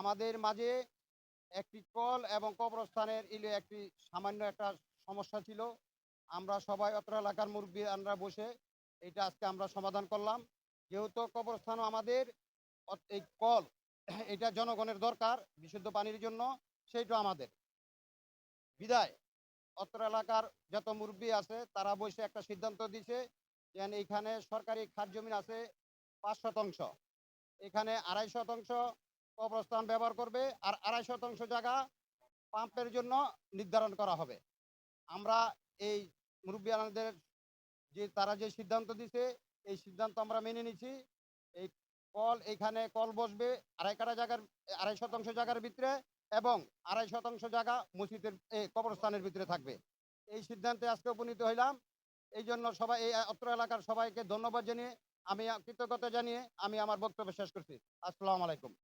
আমাদের মাঝে একটি কল এবং কবরস্থানের ইলে একটি সামান্য একটা সমস্যা ছিল। আমরা সবাই অত্র এলাকার মুরব্বী আমরা বসে এটা আজকে আমরা সমাধান করলাম। যেহেতু কবরস্থানও আমাদের এই কল, এটা জনগণের দরকার বিশুদ্ধ পানির জন্য, সেইটা আমাদের। বিদায়। অত্র এলাকার যত মুরব্বী আছে, তারা বসে একটা সিদ্ধান্ত দিছে যে এইখানে সরকারি খাত জমি আছে পাঁচ শতাংশ। এখানে আড়াই শতাংশ কবরস্থান ব্যবহার করবে আর আড়াই শতাংশ জায়গা পাম্পের জন্য নির্ধারণ করা হবে। আমরা এই মুরব্বী আনন্দের যে, তারা যে সিদ্ধান্ত দিছে, এই সিদ্ধান্ত আমরা মেনে নিছি। এই কল এখানে কল বসবে আড়াই কাটা জায়গার, আড়াই শতাংশ জায়গার ভিতরে এবং আড়াই শতাংশ জায়গা মসজিদের কবরস্থানের ভিতরে থাকবে। এই সিদ্ধান্তে আজকে উপনীত হইলাম। এই জন্য সবাই, এই অত্র এলাকার সবাইকে ধন্যবাদ জানিয়ে, আমি কৃতজ্ঞতা জানিয়ে আমি আমার বক্তব্য শেষ করছি। আসসালামু আলাইকুম।